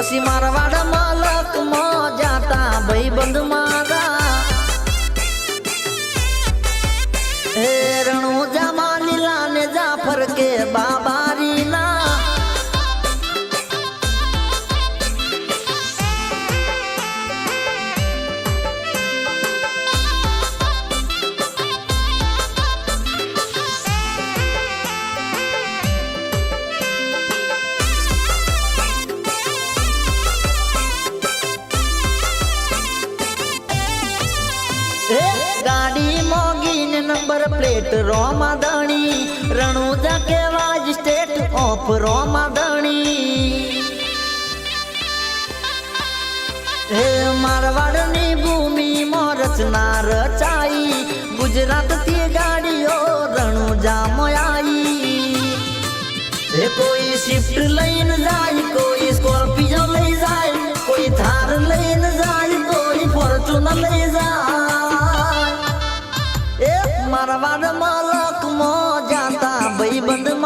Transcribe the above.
પછી મારા વાડા માલક માં જાતા ભાઈ બંધ મારા હે રણુ જામા લીલા ને જાફર કે બાબા એ ગાડી મોગી ને નંબર પ્લેટ રોમદણી રણુજા કેવા સ્ટેટ ઓફ રોમદણી એ મારવાડની ભૂમિ માં રસ ના રચાઈ ગુજરાત થી ગાડીઓ રણુજા માં આઈ દે કોઈ સિફ્ટ લાઇન જાય કોઈ સ્કોર્પિયો લઈ જાય કોઈ થાર લઈને જાય કોઈ ફોર્ચ્યુનર મારવાડ માં લક મો જાતા ભાઈ બંધ